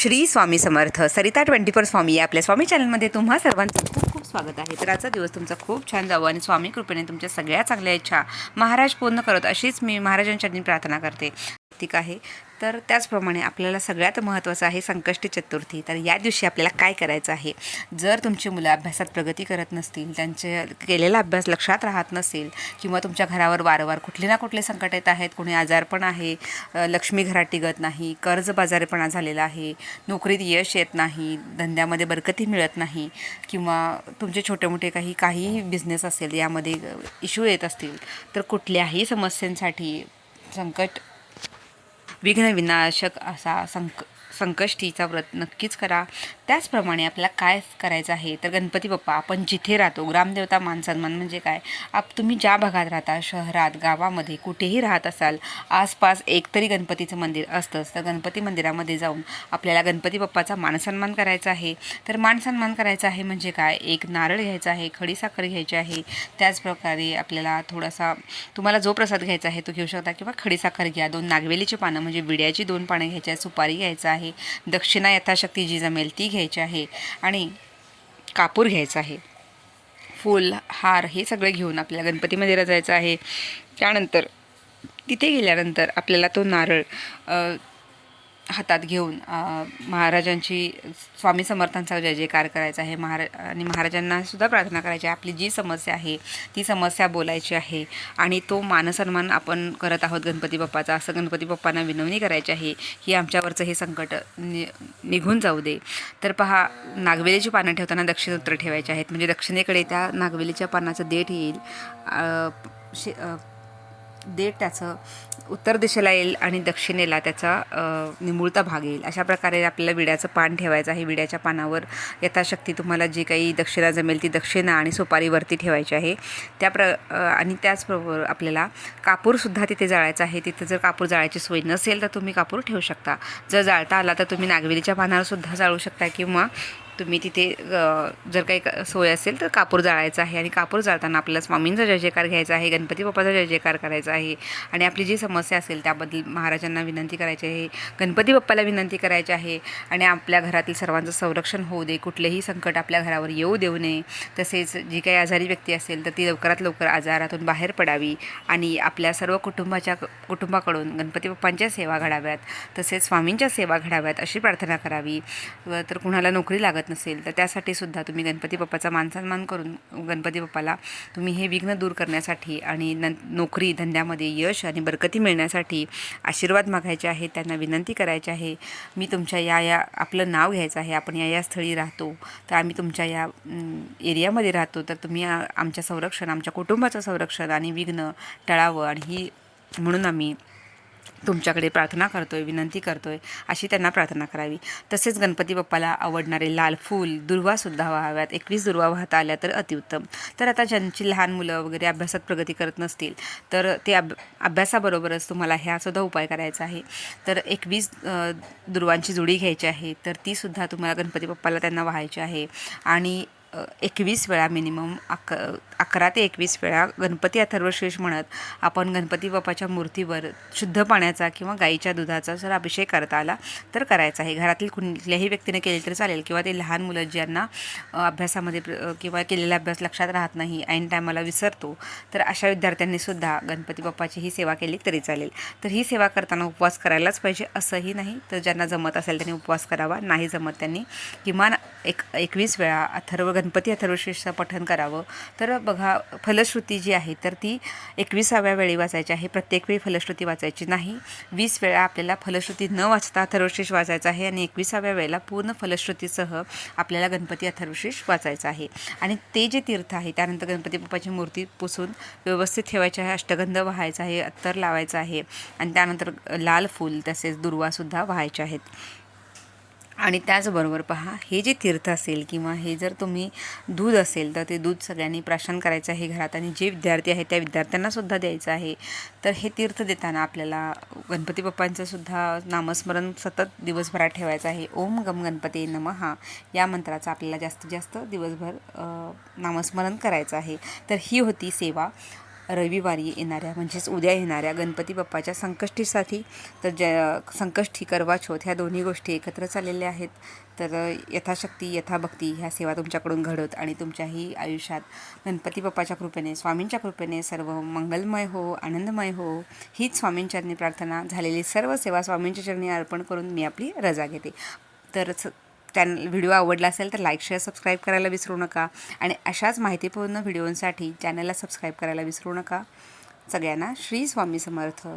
Shri Swami Samarth Sarita twenty four Swami या आपल्या स्वामी चॅनलमध्ये तुम्हा सर्वांचं खूप खूप स्वागत आहे. तर आजचा दिवस तुमचा खूप छान जावं आणि स्वामी कृपेने तुमच्या सगळ्या चांगल्या इच्छा महाराज पूर्ण करत अशीच मी महाराजांच्या प्रार्थना करते. ठीक आहे. तर त्याचप्रमाणे आपल्याला सगळ्यात महत्त्वाचं आहे संकष्टी चतुर्थी. तर या दिवशी आपल्याला काय करायचं आहे? जर तुमची मुलं अभ्यासात प्रगती करत नसतील त्यांचे केलेला अभ्यास लक्षात राहत नसेल किंवा तुमच्या घरावर वारंवार कुठले ना कुठले संकट येत आहेत कोणी आजारपण आहे लक्ष्मी घरात टिकत नाही कर्जबाजारीपणा झालेला आहे नोकरीत यश येत नाही धंद्यामध्ये बरकती मिळत नाही किंवा तुमचे छोटे मोठे काही काहीही बिझनेस असेल यामध्ये इश्यू येत असतील तर कुठल्याही समस्यांसाठी संकट विघ्न विनाशक असा संक संकष्टीचा व्रत नक्कीच करा. त्याचप्रमाणे आपल्याला काय करायचं आहे? तर गणपती बाप्पा आपण जिथे राहतो ग्रामदेवता मान सन्मान म्हणजे काय? आप तुम्ही ज्या भागात राहता शहरात गावामध्ये कुठेही राहत असाल आसपास एकतरी गणपतीचं मंदिर असतंच. तर गणपती मंदिरामध्ये जाऊन आपल्याला गणपती बाप्पाचा मानसन्मान करायचा आहे. तर मानसन्मान करायचा आहे म्हणजे काय? एक नारळ घ्यायचा आहे खडीसाखर घ्यायची आहे. त्याचप्रकारे आपल्याला थोडासा तुम्हाला जो प्रसाद घ्यायचा आहे तो घेऊ शकता किंवा खडीसाखर घ्या दोन नागवेलीची पानं म्हणजे विड्याची दोन पानं घ्यायची आहे सुपारी घ्यायचं आहे दक्षिणा यथाशक्ती जी जमेल ती घ्या घ्यायचे आहे आणि कापूर घ्यायचा आहे. फूल हार हे सगळे घेऊन आपल्याला गणपती मंदिरात जायचं आहे. त्यानंतर तिथे गेल्यानंतर आपल्याला तो नारळ हातात घेऊन महाराजांची स्वामी समर्थांचा जय जयकार करायचा आहे. महारा आणि महाराजांनासुद्धा प्रार्थना करायची आहे. आपली जी समस्या आहे ती समस्या बोलायची आहे. आणि तो मानसन्मान आपण करत आहोत गणपती बाप्पाचा. असं गणपती बाप्पांना विनवणी करायची आहे की आमच्यावरचं हे संकट नि निघून जाऊ दे. तर पहा नागवेलीची पानं ठेवताना दक्षिण उत्तर ठेवायचे आहेत. म्हणजे दक्षिणेकडे त्या नागवेलीच्या पानाचं देठ येईल. शे देठ त्याचं उत्तर दिशेला येईल आणि दक्षिणेला त्याचा निमुळता भाग येईल. अशा प्रकारे आपल्याला विड्याचं पान ठेवायचं आहे. विड्याच्या पानावर यथाशक्ती तुम्हाला जी काही दक्षिणा जमेल ती दक्षिणा आणि सुपारीवरती ठेवायची आहे. त्या प्र आणि त्याचबरोबर आपल्याला कापूरसुद्धा तिथे जाळायचा आहे. तिथे जर कापूर जाळायची सोय नसेल तर तुम्ही कापूर ठेवू शकता. जर जाळता आला तर तुम्ही नागवेलीच्या पानावरसुद्धा जाळू शकता किंवा तुम्ही तिथे जर काही सोय असेल तर कापूर जाळायचा आहे. आणि कापूर जाळताना आपल्याला स्वामींचा जय जयकार घ्यायचा आहे गणपती बाप्पाचा जय जयकार करायचा आहे. आणि आपली जी समस्या असेल त्याबद्दल महाराजांना विनंती करायची आहे. गणपती बाप्पाला विनंती करायची आहे. आणि आपल्या घरातील सर्वांचं संरक्षण होऊ दे. कुठलेही संकट आपल्या घरावर येऊ देऊ नये. तसेच जी काही आजारी व्यक्ती असेल तर ती लवकरात लवकर आजारातून बाहेर पडावी. आणि आपल्या सर्व कुटुंबाच्या कुटुंबाकडून गणपती बाप्पांच्या सेवा घडाव्यात. तसेच स्वामींच्या सेवा घडाव्यात अशी प्रार्थना करावी. तर कुणाला नोकरी लागत नसेल तर त्यासाठी सुद्धा तुम्ही गणपती बाप्पाचा मानसन्मान करून गणपती बाप्पाला तुम्ही हे विघ्न दूर करण्यासाठी आणि न नोकरी धंद्यामध्ये यश आणि बरकती मिळण्यासाठी आशीर्वाद मागायचे आहे त्यांना विनंती करायची आहे. मी तुमच्या या या आपलं नाव घ्यायचं आहे. आपण या या स्थळी राहतो तर आम्ही तुमच्या या एरियामध्ये राहतो तर तुम्ही आमच्या संरक्षण आमच्या कुटुंबाचं संरक्षण आणि विघ्न टळावं आणि ही म्हणून आम्ही तुमच्याकडे प्रार्थना करतोय विनंती करतोय अशी त्यांना प्रार्थना करावी. तसेच गणपती बाप्पाला आवडणारे लाल फूल दुर्वासुद्धा व्हाव्यात. एकवीस दुर्वा वाहता आल्या तर अतिउत्तम. तर आता ज्यांची लहान मुलं वगैरे अभ्यासात प्रगती करत नसतील तर ते अभ अभ्यासाबरोबरच तुम्हाला ह्यासुद्धा उपाय करायचा आहे. तर एकवीस दुर्वांची जुडी घ्यायची आहे तर तीसुद्धा तुम्हाला गणपती बाप्पाला त्यांना व्हायची आहे. आणि एकवीस वेळा मिनिमम अक अकरा ते एकवीस वेळा गणपती अथर्वशेष म्हणत आपण गणपती बाप्पाच्या मूर्तीवर शुद्ध पाण्याचा किंवा गाईच्या दुधाचा जर अभिषेक करता आला तर करायचा आहे. घरातील कुठल्याही व्यक्तीने केले तरी चालेल किंवा ते लहान मुलं ज्यांना अभ्यासामध्ये प्र- किंवा केलेला अभ्यास लक्षात राहत नाही ऐन टायमाला विसरतो तर अशा विद्यार्थ्यांनी सुद्धा गणपती बाप्पाची ही सेवा केली तरी चालेल. तर ही सेवा करताना उपवास करायलाच पाहिजे असंही नाही. तर ज्यांना जमत असेल त्यांनी उपवास करावा. नाही जमत त्यांनी किमान एक एकवीस वेळा अथर्व गणपती अथर्वशीर्षचं पठन करावं. तर बघा फलश्रुती जी आहे तर ती एकविसाव्या वेळी वाचायची आहे. प्रत्येक वेळी फलश्रुती वाचायची नाही. वीस वेळा आपल्याला फलश्रुती न वाचता अथर्वशेष वाचायचं आहे आणि एकविसाव्या वेळेला पूर्ण फलश्रुतीसह आपल्याला गणपती अथर्वशीष वाचायचं आहे. आणि ते जे तीर्थ आहे त्यानंतर गणपती बाप्पाची मूर्ती पुसून व्यवस्थित ठेवायची आहे. अष्टगंध व्हायचा आहे अत्तर लावायचं आहे. आणि त्यानंतर लाल फूल तसेच दुर्वासुद्धा व्हायचे आहेत. आणि त्याचबरोबर पहा हे जे तीर्थ असेल किंवा हे जर तुम्ही दूध असेल तर ते दूध सगळ्यांनी प्राशन करायचं आहे घरात आणि जे विद्यार्थी आहे त्या विद्यार्थ्यांनासुद्धा द्यायचं आहे. तर हे तीर्थ देताना आपल्याला गणपती बाप्पांचंसुद्धा नामस्मरण सतत दिवसभरात ठेवायचं आहे. ओम गम गणपती नमहा या मंत्राचं आपल्याला जास्तीत जास्त दिवसभर नामस्मरण करायचं आहे. तर ही होती सेवा. रविवारी येणाऱ्या म्हणजेच उद्या येणाऱ्या गणपती बाप्पाच्या संकष्टीसाठी तर ज संकष्टी करवा ह्या दोन्ही गोष्टी एकत्र चाललेल्या आहेत. तर यथाशक्ती यथाभक्ती ह्या सेवा तुमच्याकडून घडत आणि तुमच्याही आयुष्यात गणपती बाप्पाच्या कृपेने स्वामींच्या कृपेने सर्व मंगलमय हो आनंदमय हो हीच स्वामींचरणी प्रार्थना झालेली सर्व सेवा स्वामींच्या चरणी अर्पण करून मी आपली रजा घेते. तर त्यां व्हिडिओ आवडला असेल तर लाईक शेअर सबस्क्राईब करायला विसरू नका. आणि अशाच माहितीपूर्ण व्हिडिओंसाठी चॅनलला सबस्क्राईब करायला विसरू नका. सगळ्यांना श्री स्वामी समर्थ.